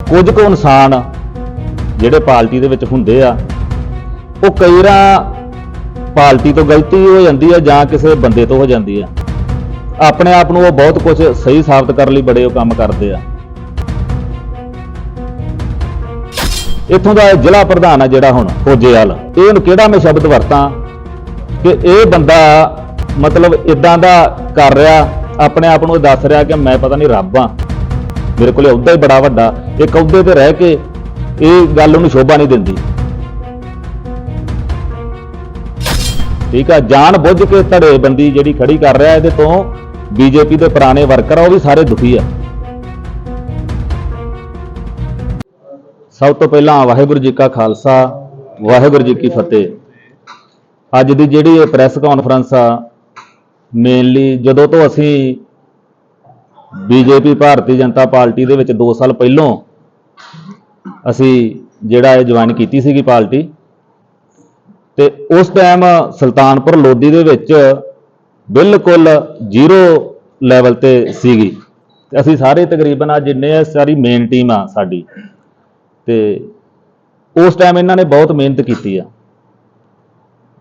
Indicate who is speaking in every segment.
Speaker 1: ਕੁਝ ਕੁ ਇਨਸਾਨ ਜਿਹੜੇ ਪਾਰਟੀ ਦੇ ਵਿੱਚ ਹੁੰਦੇ ਆ, ਉਹ ਕਈ ਵਾਰ ਪਾਰਟੀ ਤੋਂ ਗਲਤੀ ਹੋ ਜਾਂਦੀ ਆ ਜਾਂ ਕਿਸੇ ਬੰਦੇ ਤੋਂ ਹੋ ਜਾਂਦੀ ਆ। ਆਪਣੇ ਆਪ ਨੂੰ ਉਹ ਬਹੁਤ ਕੁਝ ਸਹੀ ਸਾਬਤ ਕਰਨ ਲਈ ਬੜੇ ਉਹ ਕੰਮ ਕਰਦੇ ਆ। ਇੱਥੋਂ ਦਾ ਜ਼ਿਲ੍ਹਾ ਪ੍ਰਧਾਨ ਆ ਜਿਹੜਾ ਹੁਣ, ਫੌਜੇਵਾਲ। ਇਹ ਹੁਣ ਕਿਹੜਾ ਮੈਂ ਸ਼ਬਦ ਵਰਤਾਂ ਕਿ ਇਹ ਬੰਦਾ ਮਤਲਬ ਇਦਾਂ ਦਾ ਕਰ ਰਿਹਾ, ਆਪਣੇ ਆਪ ਨੂੰ ਇਹ ਦੱਸ ਰਿਹਾ ਕਿ ਮੈਂ ਪਤਾ ਨਹੀਂ ਰੱਬ ਆ। ਮੇਰੇ ਕੋਲੇ ਅਹੁਦਾ ਹੀ ਬੜਾ ਵੱਡਾ ਇੱਕ ਅਹੁਦੇ ਤੇ ਰਹਿ ਕੇ ਇਹ ਗੱਲ ਉਹਨੂੰ ਸ਼ੋਭਾ ਨਹੀਂ ਦਿੰਦੀ। ਠੀਕ ਆ, ਜਾਣ ਬੁੱਝ ਕੇ ਧੜੇ ਬੰਦੀ ਜਿਹੜੀ ਖੜੀ ਕਰ ਰਿਹਾ ਇਹਦੇ ਤੋਂ ਬੀਜੇਪੀ ਦੇ ਪੁਰਾਣੇ ਵਰਕਰ ਆ, ਉਹ ਵੀ ਸਾਰੇ ਦੁਖੀ ਆ। ਸਭ ਤੋਂ ਪਹਿਲਾਂ ਵਾਹਿਗੁਰੂ ਜੀ ਕਾ ਖਾਲਸਾ, ਵਾਹਿਗੁਰੂ ਜੀ ਕੀ ਫਤਿਹ। ਅੱਜ ਦੀ ਜਿਹੜੀ ਇਹ ਪ੍ਰੈਸ ਕਾਨਫਰੰਸ ਆ ਮੇਨਲੀ ਜਦੋਂ ਤੋਂ ਅਸੀਂ ਬੀਜੇਪੀ ਭਾਰਤੀ ਜਨਤਾ ਪਾਰਟੀ ਦੇ ਵਿੱਚ 2 ਸਾਲ ਪਹਿਲੋਂ ਅਸੀਂ ਜਿਹੜਾ ਇਹ ਜੁਆਇਨ ਕੀਤੀ ਸੀਗੀ ਪਾਰਟੀ, ਤੇ ਉਸ ਟਾਈਮ ਸੁਲਤਾਨਪੁਰ ਲੋਧੀ ਦੇ ਵਿੱਚ ਬਿਲਕੁਲ ਜ਼ੀਰੋ ਲੈਵਲ ਤੇ ਸੀਗੀ। ਤੇ ਅਸੀਂ ਸਾਰੇ ਤਕਰੀਬਨ ਆ ਜਿੰਨੇ ਆ, ਸਾਰੀ ਮੇਨ ਟੀਮ ਆ ਸਾਡੀ। ਤੇ ਉਸ ਟਾਈਮ ਇਹਨਾਂ ਨੇ ਬਹੁਤ ਮਿਹਨਤ ਕੀਤੀ ਆ।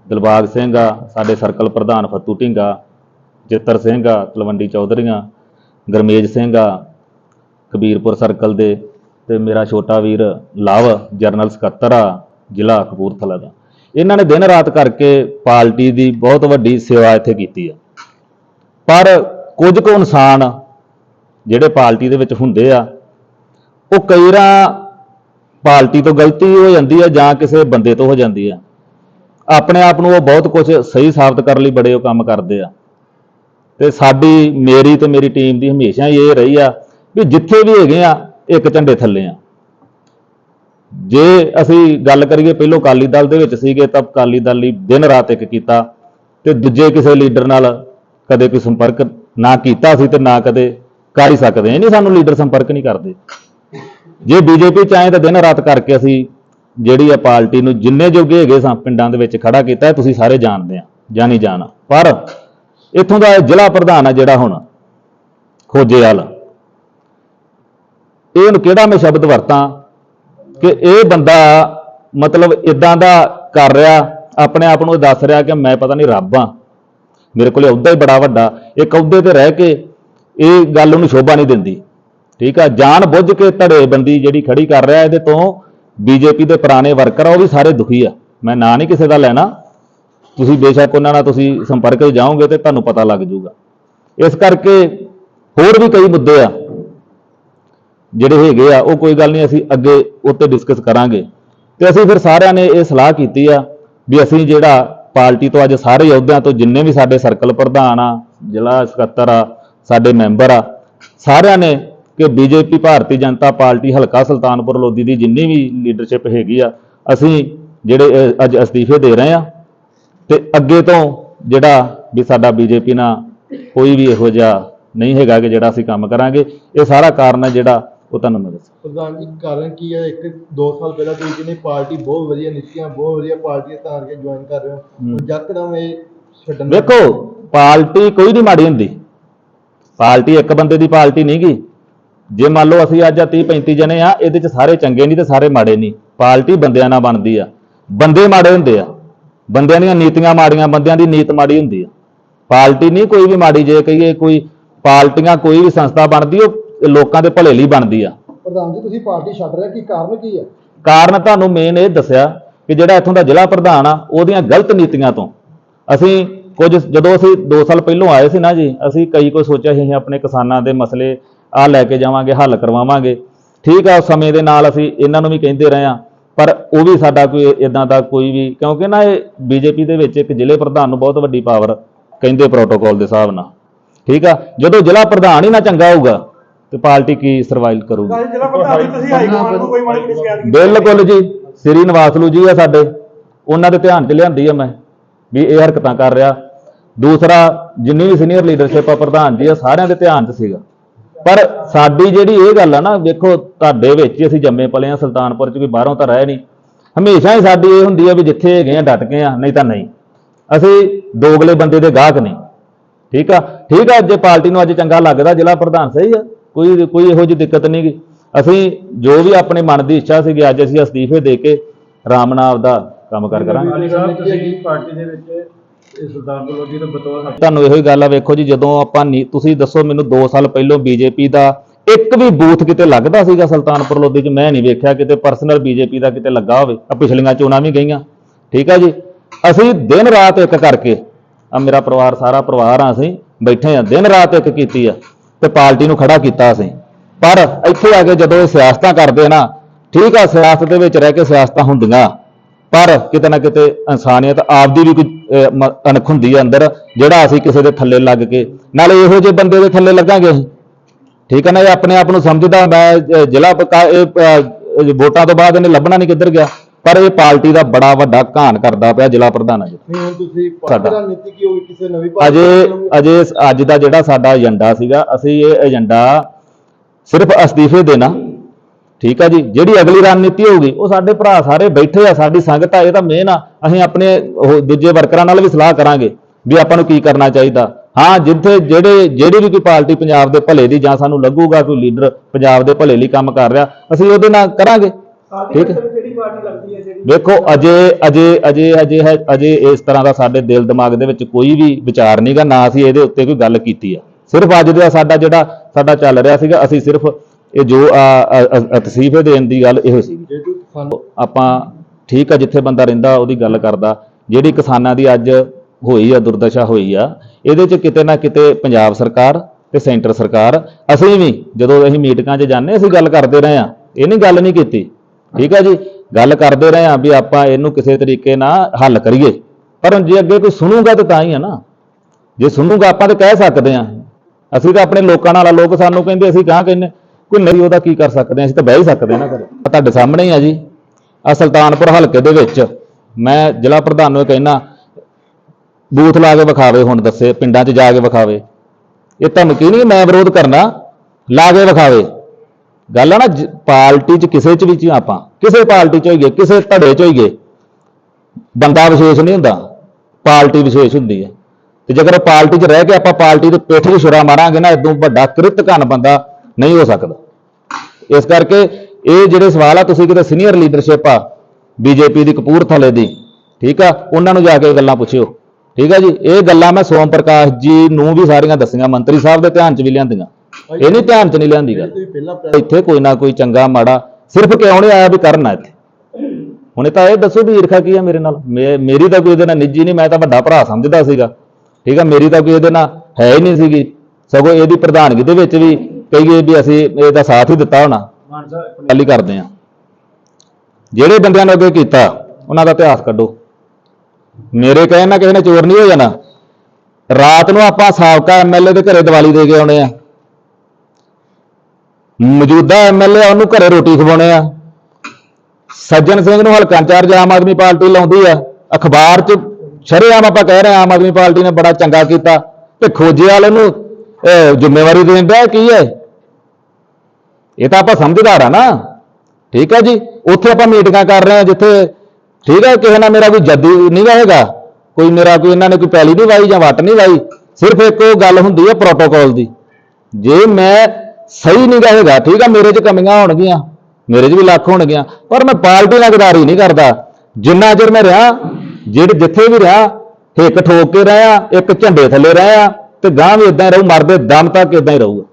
Speaker 1: ਦਿਲਬਾਗ ਸਿੰਘ ਆ, ਸਾਡੇ ਸਰਕਲ ਪ੍ਰਧਾਨ ਫੱਤੂ ਢਿੰਗਾ ਜਿੱਤਰ ਸਿੰਘ ਆ, ਤਲਵੰਡੀ ਚੌਧਰੀਆਂ, ਗਰਮੇਜ ਸਿੰਘ ਆ ਕਬੀਰਪੁਰ ਸਰਕਲ ਦੇ ਤੇ ਮੇਰਾ ਛੋਟਾ ਵੀਰ ਲਵ, ਜਰਨਲ ਸਕੱਤਰ ਆ, ਜ਼ਿਲ੍ਹਾ ਕਪੂਰਥਲਾ ਦਾ। ਇਹਨਾਂ ਨੇ ਦਿਨ ਰਾਤ ਕਰਕੇ ਪਾਰਟੀ ਦੀ ਬਹੁਤ ਵੱਡੀ ਸੇਵਾ ਇੱਥੇ ਕੀਤੀ ਆ। ਪਰ ਕੁਝ ਕੁ ਇਨਸਾਨ ਜਿਹੜੇ ਪਾਰਟੀ ਦੇ ਵਿੱਚ ਹੁੰਦੇ ਆ, ਉਹ ਕਈ ਵਾਰ ਪਾਰਟੀ ਤੋਂ ਗਲਤੀ ਹੋ ਜਾਂਦੀ ਆ ਜਾਂ ਕਿਸੇ ਬੰਦੇ ਤੋਂ ਹੋ ਜਾਂਦੀ ਆ। ਆਪਣੇ ਆਪ ਨੂੰ ਉਹ ਬਹੁਤ ਕੁਝ ਸਹੀ ਸਾਬਤ ਕਰਨ ਲਈ ਬੜੇ ਉਹ ਕੰਮ ਕਰਦੇ ਆ। ਤੇ ਸਾਡੀ, ਮੇਰੀ ਤੇ ਮੇਰੀ ਟੀਮ ਦੀ ਹਮੇਸ਼ਾ ਹੀ ਇਹ ਰਹੀ ਆ ਵੀ ਜਿੱਥੇ ਵੀ ਹੈਗੇ ਆ ਇੱਕ ਝੰਡੇ ਥੱਲੇ ਆ। ਜੇ ਅਸੀਂ ਗੱਲ ਕਰੀਏ ਪਹਿਲੋਂ ਅਕਾਲੀ ਦਲ ਦੇ ਵਿੱਚ ਸੀਗੇ, ਤਾਂ ਅਕਾਲੀ ਦਲ ਲਈ ਦਿਨ ਰਾਤ ਇੱਕ ਕੀਤਾ ਤੇ ਦੂਜੇ ਕਿਸੇ ਲੀਡਰ ਨਾਲ ਕਦੇ ਕੋਈ ਸੰਪਰਕ ਨਾ ਕੀਤਾ ਸੀ ਤੇ ਨਾ ਕਦੇ ਕਰ ਹੀ ਸਕਦੇ। ਇਹ ਨਹੀਂ ਸਾਨੂੰ ਲੀਡਰ ਸੰਪਰਕ ਨਹੀਂ ਕਰਦੇ। ਜੇ ਬੀਜੇਪੀ ਚਾਹੇ ਤਾਂ ਦਿਨ ਰਾਤ ਕਰਕੇ ਅਸੀਂ ਜਿਹੜੀ ਆ ਪਾਰਟੀ ਨੂੰ ਜਿੰਨੇ ਜੋਗੇ ਹੈਗੇ ਸਾਂ ਪਿੰਡਾਂ ਦੇ ਵਿੱਚ ਖੜਾ ਕੀਤਾ ਤੁਸੀਂ ਸਾਰੇ ਜਾਣਦੇ ਆ ਜਾਂ ਨਹੀਂ ਜਾਣਾ। ਪਰ ਇੱਥੋਂ ਦਾ ਜ਼ਿਲ੍ਹਾ ਪ੍ਰਧਾਨ ਆ ਜਿਹੜਾ ਹੁਣ, ਖੋਜੇਵਾਲ। ਇਹ ਹੁਣ ਕਿਹੜਾ ਮੈਂ ਸ਼ਬਦ ਵਰਤਾਂ? ਕਿ ਇਹ ਬੰਦਾ ਮਤਲਬ ਇਦਾਂ ਦਾ ਕਰ ਰਿਹਾ, ਆਪਣੇ ਆਪ ਨੂੰ ਇਹ ਦੱਸ ਰਿਹਾ ਕਿ ਮੈਂ ਪਤਾ ਨਹੀਂ ਰੱਬ ਆ ਮੇਰੇ ਕੋਲੇ ਅਹੁਦਾ ਹੀ ਬੜਾ ਵੱਡਾ। ਇੱਕ ਅਹੁਦੇ ਤੇ ਰਹਿ ਕੇ ਇਹ ਗੱਲ ਉਹਨੂੰ ਸ਼ੋਭਾ ਨਹੀਂ ਦਿੰਦੀ। ਠੀਕ ਆ? ਜਾਣ ਬੁੱਝ ਕੇ ਧੜੇ ਬੰਦੀ ਜਿਹੜੀ ਖੜੀ ਕਰ ਰਿਹਾ ਇਹਦੇ ਤੋਂ ਬੀਜੇਪੀ ਦੇ ਪੁਰਾਣੇ ਵਰਕਰ ਆ, ਉਹ ਵੀ ਸਾਰੇ ਦੁਖੀ ਆ। ਮੈਂ ਨਾਂ ਨਹੀਂ ਕਿਸੇ ਦਾ ਲੈਣਾ। ਤੁਸੀਂ ਬੇਸ਼ੱਕ ਉਹਨਾਂ ਨਾਲ ਤੁਸੀਂ ਸੰਪਰਕ 'ਚ ਜਾਓਗੇ ਤੇ ਤੁਹਾਨੂੰ ਪਤਾ ਲੱਗ ਜਾਊਗਾ। ਇਸ ਕਰਕੇ ਹੋਰ ਵੀ ਕਈ ਮੁੱਦੇ ਆ। ਜਿਹੜੇ ਹੈਗੇ ਆ, ਉਹ ਕੋਈ ਗੱਲ ਨਹੀਂ, ਅਸੀਂ ਅੱਗੇ ਉੱਤੇ ਡਿਸਕਸ ਕਰਾਂਗੇ। ਤੇ ਅਸੀਂ ਫਿਰ ਸਾਰਿਆਂ ਨੇ ਇਹ ਸਲਾਹ ਕੀਤੀ ਆ ਵੀ ਅਸੀਂ ਜਿਹੜਾ ਪਾਰਟੀ ਤੋਂ ਅੱਜ ਸਾਰੇ ਅਹੁਦਿਆਂ ਤੋਂ ਜਿੰਨੇ ਵੀ ਸਾਡੇ ਸਰਕਲ ਪ੍ਰਧਾਨ ਆ, ਜ਼ਿਲ੍ਹਾ ਸਕੱਤਰ ਆ, ਸਾਡੇ ਮੈਂਬਰ ਆ, ਸਾਰਿਆਂ ਨੇ ਕਿ ਬੀਜੇਪੀ ਭਾਰਤੀ ਜਨਤਾ ਪਾਰਟੀ ਹਲਕਾ ਸੁਲਤਾਨਪੁਰ ਲੋਧੀ ਦੀ ਜਿੰਨੀ ਵੀ ਲੀਡਰਸ਼ਿਪ ਹੈਗੀ ਆ, ਅਸੀਂ ਜਿਹੜੇ ਅੱਜ ਅਸਤੀਫੇ ਦੇ ਰਹੇ ਆ ਤੇ ਅੱਗੇ ਤੋਂ ਜਿਹੜਾ ਵੀ ਸਾਡਾ ਬੀਜੇਪੀ ਨਾਲ ਕੋਈ ਵੀ ਇਹੋ ਜਿਹਾ ਨਹੀਂ ਹੈਗਾ ਕਿ ਜਿਹੜਾ ਅਸੀਂ ਕੰਮ ਕਰਾਂਗੇ, ਇਹ ਸਾਰਾ ਕਾਰਨ ਹੈ ਜਿਹੜਾ ਉਹ ਤੁਹਾਨੂੰ ਮੈਂ ਦੱਸਾਂ।
Speaker 2: ਪ੍ਰਧਾਨ ਜੀ ਕਾਰਨ ਕੀ ਹੈ? ਇੱਕ 2 ਸਾਲ ਪਹਿਲਾਂ ਤੁਸੀਂ ਜਿਹਨੇ ਪਾਰਟੀ ਬਹੁਤ ਵਧੀਆ ਨੀਤੀਆਂ ਬਹੁਤ ਵਧੀਆ ਪਾਰਟੀਆਂ ਤਾਰ ਕੇ ਜੁਆਇਨ ਕਰ ਰਹੇ ਹੋ। ਯਕਦਮ ਇਹ ਛੱਡਣ ਦਾ-
Speaker 1: ਵੇਖੋ ਪਾਰਟੀ ਕੋਈ ਨਹੀਂ ਮਾੜੀ ਹੁੰਦੀ। ਪਾਰਟੀ ਇੱਕ ਬੰਦੇ ਦੀ ਪਾਰਟੀ ਨਹੀਂ ਗੀ। ਜੇ ਮੰਨ ਲਓ ਅਸੀਂ ਅੱਜ ਆ 30 35 ਜਣੇ ਆ ਇਹਦੇ ਚ ਸਾਰੇ ਚੰਗੇ ਨਹੀਂ ਤੇ ਸਾਰੇ ਮਾੜੇ ਨਹੀਂ। ਪਾਰਟੀ ਬੰਦਿਆਂ ਨਾਲ ਬਣਦੀ ਆ। ਬੰਦੇ ਮਾੜੇ ਹੁੰਦੇ ਆ। ਬੰਦਿਆਂ ਦੀਆਂ ਨੀਤੀਆਂ ਮਾੜੀਆਂ ਬੰਦਿਆਂ ਦੀ ਨੀਤ ਮਾੜੀ ਹੁੰਦੀ ਆ। ਪਾਰਟੀ ਨਹੀਂ ਕੋਈ ਵੀ ਮਾੜੀ ਜੇ ਕਹੀਏ ਕੋਈ ਪਾਰਟੀਆਂ ਕੋਈ ਵੀ ਸੰਸਥਾ ਬਣਦੀ ਉਹ ਲੋਕਾਂ ਦੇ ਭਲੇ ਲਈ ਬਣਦੀ ਆ।
Speaker 2: ਪ੍ਰਧਾਨ ਜੀ ਤੁਸੀਂ ਪਾਰਟੀ ਛੱਡ ਰਹੇ ਕੀ ਕਾਰਨ ਕੀ ਹੈ
Speaker 1: ਕਾਰਨ ਤੁਹਾਨੂੰ ਮੇਨ ਇਹ ਦੱਸਿਆ ਕਿ ਜਿਹੜਾ ਇੱਥੋਂ ਦਾ ਜ਼ਿਲ੍ਹਾ ਪ੍ਰਧਾਨ ਆ ਉਹਦੀਆਂ ਗਲਤ ਨੀਤੀਆਂ ਤੋਂ। ਅਸੀਂ ਕੁਝ ਜਦੋਂ ਅਸੀਂ 2 ਸਾਲ ਪਹਿਲੋਂ ਆਏ ਸੀ ਨਾ ਜੀ ਅਸੀਂ ਕਈ ਕੁਝ ਸੋਚਿਆ ਸੀ ਅਸੀਂ ਆਪਣੇ ਕਿਸਾਨਾਂ ਦੇ ਮਸਲੇ ਆ ਲੈ ਕੇ ਜਾਵਾਂਗੇ ਹੱਲ ਕਰਵਾਵਾਂਗੇ। ਠੀਕ ਆ ਸਮੇਂ ਦੇ ਨਾਲ ਅਸੀਂ ਇਹਨਾਂ ਨੂੰ ਵੀ ਕਹਿੰਦੇ ਰਹੇ ਆ ਪਰ ਉਹ ਵੀ ਸਾਡਾ ਕੋਈ ਇਦਾਂ ਦਾ ਕੋਈ ਵੀ ਕਿਉਂਕਿ ਨਾ ਇਹ ਬੀਜੇਪੀ ਦੇ ਵਿੱਚ ਇੱਕ ਜ਼ਿਲ੍ਹੇ ਪ੍ਰਧਾਨ ਨੂੰ ਬਹੁਤ ਵੱਡੀ ਪਾਵਰ ਕਹਿੰਦੇ ਪ੍ਰੋਟੋਕਾਲ ਦੇ ਹਿਸਾਬ ਨਾਲ। ਠੀਕ ਆ ਜਦੋਂ ਜ਼ਿਲ੍ਹਾ ਪ੍ਰਧਾਨ ਹੀ ਨਾ ਚੰਗਾ ਹੋਊਗਾ ਤੇ ਪਾਰਟੀ ਕੀ ਸਰਵਾਈਵ ਕਰੂਗੀ?
Speaker 3: ਜ਼ਿਲ੍ਹਾ ਪ੍ਰਧਾਨ ਜੀ ਤੁਸੀਂ ਹਾਈ ਕਮਾਂਡ ਨੂੰ ਕੋਈ ਮਾੜੀ ਮੋਟੀ ਸ਼ਿਕਾਇਤ ਕੀਤੀ?
Speaker 1: ਬਿਲਕੁਲ ਜੀ ਸ੍ਰੀ ਨਿਵਾਸਲੂ ਜੀ ਆ ਸਾਡੇ। ਉਹਨਾਂ ਦੇ ਧਿਆਨ 'ਚ ਲਿਆਂਦੀ ਆ ਮੈਂ ਵੀ ਇਹ ਹਰਕਤਾਂ ਕਰ ਰਿਹਾ। ਦੂਸਰਾ ਜਿੰਨੀ ਵੀ ਸੀਨੀਅਰ ਲੀਡਰਸ਼ਿਪ ਆ ਪ੍ਰਧਾਨ ਜੀ ਆ ਸਾਰਿਆਂ ਦੇ ਧਿਆਨ 'ਚ ਸੀਗਾ। ਪਰ ਸਾਡੀ ਜਿਹੜੀ ਇਹ ਗੱਲ ਆ ਨਾ ਵੇਖੋ ਤੁਹਾਡੇ ਵਿੱਚ ਹੀ ਅਸੀਂ ਜੰਮੇ ਪਲੇ ਆ ਸੁਲਤਾਨਪੁਰ 'ਚ ਵੀ ਬਾਹਰੋਂ ਤਾਂ ਰਹੇ ਨਹੀਂ। ਹਮੇਸ਼ਾ ਹੀ ਸਾਡੀ ਇਹ ਹੁੰਦੀ ਆ ਵੀ ਜਿੱਥੇ ਹੈਗੇ ਆ ਡਟ ਗਏ ਆ ਨਹੀਂ ਤਾਂ ਨਹੀਂ। ਅਸੀਂ ਦੋਗਲੇ ਬੰਦੇ ਦੇ ਗਾਹਕ ਨਹੀਂ। ਠੀਕ ਆ? ਠੀਕ ਆ ਜੇ ਪਾਰਟੀ ਨੂੰ ਅੱਜ ਚੰਗਾ ਲੱਗਦਾ ਜ਼ਿਲ੍ਹਾ ਪ੍ਰਧਾਨ ਸਹੀ ਆ। ਕੋਈ ਕੋਈ ਇਹੋ ਜਿਹੀ ਦਿੱਕਤ ਨਹੀਂ ਗੀ। ਅਸੀਂ ਜੋ ਵੀ ਆਪਣੇ ਮਨ ਦੀ ਇੱਛਾ ਸੀਗੀ ਅੱਜ ਅਸੀਂ ਅਸਤੀਫੇ ਦੇ ਕੇ ਰਾਮ ਨਾਲ ਆਪਦਾ ਕੰਮ ਕਰ ਕਰਾਂਗੇ।
Speaker 3: ਅਲੀ ਸਾਹਿਬ ਤੁਸੀਂ ਪਾਰਟੀ ਦੇ ਵਿੱਚ ਇਹ ਸਰਦਾਰ ਬਲੋਦੀ ਤੋਂ ਬਤੌਰ
Speaker 1: ਤੁਹਾਨੂੰ ਇਹੋ ਹੀ ਗੱਲ ਆ ਵੇਖੋ ਜੀ ਜਦੋਂ ਆਪਾਂ ਤੁਸੀਂ ਦੱਸੋ ਮੈਨੂੰ 2 ਸਾਲ ਪਹਿਲਾਂ ਬੀਜੇਪੀ ਦਾ ਇੱਕ ਵੀ ਬੂਥ ਕਿਤੇ ਲੱਗਦਾ ਸੀਗਾ ਸੁਲਤਾਨਪੁਰ ਲੋਧੀ 'ਚ? ਮੈਂ ਨਹੀਂ ਵੇਖਿਆ ਕਿਤੇ ਪਰਸਨਲ ਬੀਜੇਪੀ ਦਾ ਕਿਤੇ ਲੱਗਾ ਹੋਵੇ। ਆ ਪਿਛਲੀਆਂ ਚੋਣਾਂ ਵੀ ਗਈਆਂ। ਠੀਕ ਆ ਜੀ? ਅਸੀਂ ਦਿਨ ਰਾਤ ਇੱਕ ਕਰਕੇ ਆ ਮੇਰਾ ਪਰਿਵਾਰ ਸਾਰਾ ਪਰਿਵਾਰ ਆ ਅਸੀਂ ਬੈਠੇ ਆ ਦਿਨ ਰਾਤ ਇੱਕ ਕੀਤੀ ਆ। ਤੇ ਪਾਰਟੀ ਨੂੰ ਖੜਾ ਕੀਤਾ ਅਸੀਂ ਪਰ ਇੱਥੇ ਆ ਕੇ ਜਦੋਂ ਇਹ ਸਿਆਸਤਾਂ ਕਰਦੇ ਨਾ, ਠੀਕ ਆ, ਸਿਆਸਤ ਦੇ ਵਿੱਚ ਰਹਿ ਕੇ ਸਿਆਸਤਾਂ ਹੁੰਦੀਆਂ। ਪਰ ਕਿਤੇ ਨਾ ਕਿਤੇ ਇਨਸਾਨੀਅਤ ਆਪਦੀ ਵੀ ਕੋਈ ਅਣਖ ਹੁੰਦੀ ਹੈ ਅੰਦਰ, ਜਿਹੜਾ ਅਸੀਂ ਕਿਸੇ ਦੇ ਥੱਲੇ ਲੱਗ ਕੇ। ਨਾਲੇ ਇਹੋ ਜਿਹੇ ਬੰਦੇ ਦੇ ਥੱਲੇ ਲੱਗਾਂਗੇ ਅਸੀਂ। ਠੀਕ ਹੈ ਨਾ, ਇਹ ਆਪਣੇ ਆਪ ਨੂੰ ਸਮਝਦਾ, ਮੈਂ ਜ਼ਿਲ੍ਹਾ ਵੋਟਾਂ ਤੋਂ ਬਾਅਦ ਇਹਨੇ ਲੱਭਣਾ ਨਹੀਂ ਕਿੱਧਰ ਗਿਆ। ਪਰ ਇਹ ਪਾਰਟੀ ਦਾ ਬੜਾ ਵੱਡਾ ਘਾਣ ਕਰਦਾ ਪਿਆ ਜ਼ਿਲ੍ਹਾ ਪ੍ਰਧਾਨ ਜੀ
Speaker 2: ਨਹੀਂ ਹੁਣ ਤੁਸੀਂ
Speaker 1: ਸਾਡਾ।
Speaker 2: ਪਾਰਟੀ ਰਣਨੀਤੀ ਕੀ ਹੋਗੀ ਕਿਸੇ ਨਵੀਂ ਪਾਰਟੀ
Speaker 1: ਅਜੇ
Speaker 2: ਨੂੰ-
Speaker 1: ਅਜੇ ਅੱਜ ਦਾ ਜਿਹੜਾ ਸਾਡਾ ਏਜੰਡਾ ਸੀਗਾ ਅਸੀਂ ਇਹ ਏਜੰਡਾ ਸਿਰਫ ਅਸਤੀਫੇ ਦੇਣਾ। ਠੀਕ ਆ ਜੀ ਜਿਹੜੀ ਅਗਲੀ ਰਣਨੀਤੀ ਹੋਊਗੀ ਉਹ ਸਾਡੇ ਭਰਾ ਸਾਰੇ ਬੈਠੇ ਆ ਸਾਡੀ ਸੰਗਤ ਆ ਇਹ ਤਾਂ ਮੇਨ ਆ। ਅਸੀਂ ਆਪਣੇ ਉਹ ਦੂਜੇ ਵਰਕਰਾਂ ਨਾਲ ਵੀ ਸਲਾਹ ਕਰਾਂਗੇ ਵੀ ਆਪਾਂ ਨੂੰ ਕੀ ਕਰਨਾ ਚਾਹੀਦਾ। ਹਾਂ ਜਿੱਥੇ ਜਿਹੜੇ ਜਿਹੜੀ ਵੀ ਕੋਈ ਪਾਰਟੀ ਪੰਜਾਬ ਦੇ ਭਲੇ ਦੀ ਜਾਂ ਸਾਨੂੰ ਲੱਗੂਗਾ ਕੋਈ ਲੀਡਰ ਪੰਜਾਬ ਦੇ ਭਲੇ ਲਈ ਕੰਮ ਕਰ ਰਿਹਾ ਅਸੀਂ ਉਹਦੇ ਨਾਲ ਕਰਾਂਗੇ। ਠੀਕ ਹੈ
Speaker 3: ਪਾਰਟੀ ਲੱਗਦੀ ਹੈ ਜਿਹੜੀ?
Speaker 1: ਵੇਖੋ ਅਜੇ ਅਜੇ ਅਜੇ ਅਜੇ ਹੈ ਅਜੇ ਇਸ ਤਰ੍ਹਾਂ ਦਾ ਸਾਡੇ ਦਿਲ ਦਿਮਾਗ ਦੇ ਵਿੱਚ ਕੋਈ ਵੀ ਵਿਚਾਰ ਨਹੀਂਗਾ ਨਾ ਅਸੀਂ ਇਹਦੇ ਉੱਤੇ ਕੋਈ ਗੱਲ ਕੀਤੀ ਆ। ਸਿਰਫ ਅੱਜ ਦਾ ਸਾਡਾ ਜਿਹੜਾ ਸਾਡਾ ਚੱਲ ਰਿਹਾ ਸੀਗਾ ਅਸੀਂ ਸਿਰਫ ਇਹ ਜੋ ਤਸੀਫੇ ਦੇਣ ਦੀ ਗੱਲ ਇਹੋ ਸੀ ਆਪਾਂ ਠੀਕ ਆ ਜਿੱਥੇ ਬੰਦਾ ਰਹਿੰਦਾ ਉਹਦੀ ਗੱਲ ਕਰਦਾ। ਜਿਹੜੀ ਕਿਸਾਨਾਂ ਦੀ ਅੱਜ ਹੋਈ ਆ ਦੁਰਦਸ਼ਾ ਹੋਈ ਆ ਇਹਦੇ 'ਚ ਕਿਤੇ ਨਾ ਕਿਤੇ ਪੰਜਾਬ ਸਰਕਾਰ ਤੇ ਸੈਂਟਰ ਸਰਕਾਰ ਅਸੀਂ ਵੀ ਜਦੋਂ ਅਸੀਂ ਮੀਟਿੰਗਾਂ 'ਚ ਜਾਂਦੇ ਅਸੀਂ ਗੱਲ ਕਰਦੇ ਰਹੇ ਆ ਇਹ ਨਹੀਂ ਗੱਲ ਨਹੀਂ ਕੀਤੀ। ਠੀਕ ਆ ਜੀ? ਗੱਲ ਕਰਦੇ ਰਹੇ ਆ ਵੀ ਆਪਾਂ ਇਹਨੂੰ ਕਿਸੇ ਤਰੀਕੇ ਨਾਲ ਹੱਲ ਕਰੀਏ। ਪਰ ਜੇ ਅੱਗੇ ਕੋਈ ਸੁਣੂਗਾ ਤਾਂ ਤਾਂ ਹੀ ਆ ਨਾ। ਜੇ ਸੁਣੂਗਾ ਆਪਾਂ ਤਾਂ ਕਹਿ ਸਕਦੇ ਆ ਅਸੀਂ ਤਾਂ ਆਪਣੇ ਲੋਕਾਂ ਨਾਲ ਆ, ਲੋਕ ਸਾਨੂੰ ਕਹਿੰਦੇ ਅਸੀਂ ਕਹਾਂ ਕਹਿੰਦੇ ਕੋਈ ਨਹੀਂ ਉਹਦਾ ਕੀ ਕਰ ਸਕਦੇ ਆ ਅਸੀਂ ਤਾਂ ਬਹਿ ਹੀ ਸਕਦੇ ਆ ਨਾ ਘਰੇ। ਤੁਹਾਡੇ ਸਾਹਮਣੇ ਹੀ ਆ ਜੀ। ਆ ਸੁਲਤਾਨਪੁਰ ਹਲਕੇ ਦੇ ਵਿੱਚ ਮੈਂ ਜ਼ਿਲ੍ਹਾ ਪ੍ਰਧਾਨ ਨੂੰ ਇਹ ਕਹਿਣਾ ਬੂਥ ਲਾ ਕੇ ਵਿਖਾਵੇ ਹੁਣ ਦੱਸੇ ਪਿੰਡਾਂ 'ਚ ਜਾ ਕੇ ਵਿਖਾਵੇ। ਇਹ ਧਮਕੀ ਨਹੀਂ ਮੈਂ ਵਿਰੋਧ ਕਰਨਾ। ਲਾ ਕੇ ਵਿਖਾਵੇ। ਗੱਲ ਆ ਨਾ, ਜ- ਪਾਰਟੀ 'ਚ ਕਿਸੇ 'ਚ ਵੀ ਚ ਆਪਾਂ। ਕਿਸੇ ਪਾਰਟੀ 'ਚ ਹੋਈਏ, ਕਿਸੇ ਧੜੇ 'ਚ ਹੋਈਏ, ਬੰਦਾ ਵਿਸ਼ੇਸ਼ ਨਹੀਂ ਹੁੰਦਾ। ਪਾਰਟੀ ਵਿਸ਼ੇਸ਼ ਹੁੰਦੀ ਹੈ। ਤੇ ਜੇਕਰ ਉਹ ਪਾਰਟੀ 'ਚ ਰਹਿ ਕੇ ਆਪਾਂ ਪਾਰਟੀ ਦੇ ਪਿੱਠ 'ਚ ਛੁਰਾ ਮਾਰਾਂਗੇ ਨਾ, ਇਦੋਂ ਵੱਡਾ ਕ੍ਰਿਤਕਨ ਬੰਦਾ ਨਹੀਂ ਹੋ ਸਕਦਾ। ਇਸ ਕਰਕੇ ਇਹ ਜਿਹੜੇ ਸਵਾਲ ਆ, ਤੁਸੀਂ ਕਿਤੇ ਸੀਨੀਅਰ ਲੀਡਰਸ਼ਿਪ ਆ ਬੀਜੇਪੀ ਦੀ ਕਪੂਰਥਲੇ ਦੀ, ਠੀਕ ਆ, ਉਹਨਾਂ ਨੂੰ ਜਾ ਕੇ ਇਹ ਗੱਲਾਂ ਪੁੱਛਿਓ। ਠੀਕ ਆ ਜੀ? ਇਹ ਗੱਲਾਂ ਮੈਂ ਸੋਮ ਪ੍ਰਕਾਸ਼ ਜੀ ਨੂੰ ਵੀ ਸਾਰੀਆਂ ਦੱਸੀਆਂ, ਮੰਤਰੀ ਸਾਹਿਬ ਦੇ ਧਿਆਨ 'ਚ ਵੀ ਲਿਆਂਦੀਆਂ। ਇਹ ਨਹੀਂ ਧਿਆਨ 'ਚ ਨਹੀਂ ਲਿਆਂਦੀ ਗੱਲ। ਇੱਥੇ ਕੋਈ ਨਾ ਕੋਈ ਚੰਗਾ ਮਾੜਾ, ਸਿਰਫ ਕਿਉਂ ਨਹੀਂ ਆਇਆ ਵੀ ਕਰਨਾ ਇੱਥੇ? ਹੁਣੇ ਤਾਂ ਇਹ ਦੱਸੋ ਵੀ ਈਰਖਾ ਕੀ ਆ ਮੇਰੇ ਨਾਲ? ਮੇ- ਮੇਰੀ ਤਾਂ ਕੋਈ ਇਹਦੇ ਨਾਲ ਨਿੱਜੀ ਨਹੀਂ, ਮੈਂ ਤਾਂ ਵੱਡਾ ਭਰਾ ਸਮਝਦਾ ਸੀਗਾ। ਠੀਕ ਆ, ਮੇਰੀ ਤਾਂ ਕੋਈ ਇਹਦੇ ਨਾਲ ਹੈ ਹੀ ਨਹੀਂ ਸੀਗੀ। ਸਗੋਂ ਇਹਦੀ ਪ੍ਰਧਾਨਗੀ ਦੇ ਵਿੱਚ ਵੀ ਕਹੀਏ ਵੀ ਅਸੀਂ ਇਹਦਾ ਸਾਥ ਹੀ ਦਿੱਤਾ ਹੋਣਾ। ਗੱਲ ਹੀ ਕਰਦੇ ਆ ਜਿਹੜੇ ਬੰਦਿਆਂ ਨੇ ਅੱਗੇ ਕੀਤਾ, ਉਹਨਾਂ ਦਾ ਇਤਿਹਾਸ ਕੱਢੋ। ਮੇਰੇ ਕਹਿਣ ਨਾਲ ਕਿਸੇ ਨੇ ਚੋਰ ਨਹੀਂ ਹੋ ਜਾਣਾ। ਰਾਤ ਨੂੰ ਆਪਾਂ ਸਾਬਕਾ ਐਮਐਲਏ ਦੇ ਘਰੇ ਦੀਵਾਲੀ ਦੇ ਕੇ ਆਉਣੇ ਆ। ਮੌਜੂਦਾ ਐਮਐਲਏ ਉਹਨੂੰ ਘਰੇ ਰੋਟੀ ਖਵਾਉਣੇ ਆ। ਸੱਜਣ ਸਿੰਘ ਨੂੰ ਹਲਕਾ ਇੰਚਾਰਜ ਆਮ ਆਦਮੀ ਪਾਰਟੀ ਲਾਉਂਦੀ ਆ। ਅਖਬਾਰ 'ਚ ਸ਼ਰੇਆਮ ਆਪਾਂ ਕਹਿ ਰਹੇ ਆ, ਆਮ ਆਦਮੀ ਪਾਰਟੀ ਨੇ ਬੜਾ ਚੰਗਾ ਕੀਤਾ। ਤੇ ਖੋਜੇ ਵਾਲੇ ਨੂੰ ਜ਼ਿੰਮੇਵਾਰੀ ਦੇਣ ਦਾ ਕੀ ਹੈ ਇਹ ਤਾਂ ਆਪਾਂ ਸਮਝਦਾਰ ਆ ਨਾ। ਠੀਕ ਹੈ ਜੀ? ਉੱਥੇ ਆਪਾਂ ਮੀਟਿੰਗਾਂ ਕਰ ਰਹੇ ਆ ਜਿੱਥੇ, ਠੀਕ ਹੈ ਕਿਸੇ ਨਾਲ ਮੇਰਾ ਕੋਈ ਜੱਦੀ ਨਹੀਂ ਰਹੇਗਾ ਕੋਈ ਮੇਰਾ ਕੋਈ, ਇਹਨਾਂ ਨੇ ਕੋਈ ਪੈਲੀ ਨਹੀਂ ਵਾਈ ਜਾਂ ਵੱਟ ਨਹੀਂ ਵਾਈ। ਸਿਰਫ ਇੱਕ ਉਹ ਗੱਲ ਹੁੰਦੀ ਹੈ ਪ੍ਰੋਟੋਕਾਲ ਦੀ। ਜੇ ਮੈਂ ਸਹੀ ਨਹੀਂ ਰਹੇਗਾ ਠੀਕ ਆ, ਮੇਰੇ 'ਚ ਕਮੀਆਂ ਹੋਣਗੀਆਂ, ਮੇਰੇ 'ਚ ਵੀ ਲੱਖ ਹੋਣਗੀਆਂ, ਪਰ ਮੈਂ ਪਾਰਟੀ ਨਾਲ ਗਦਾਰੀ ਨਹੀਂ ਕਰਦਾ। ਜਿੰਨਾ ਚਿਰ ਮੈਂ ਰਿਹਾ, ਜਿਹੜੇ ਜਿੱਥੇ ਵੀ ਰਿਹਾ ਹਿੱਕ ਠੋਕ ਕੇ ਰਿਹਾ ਇੱਕ ਝੰਡੇ ਥੱਲੇ ਰਿਹਾ ਤੇ ਗਾਂ ਵੀ ਇਦਾਂ ਰਹੂ, ਮਰਦੇ ਦਮ ਤੱਕ ਇਦਾਂ ਹੀ ਰਹੂਗਾ।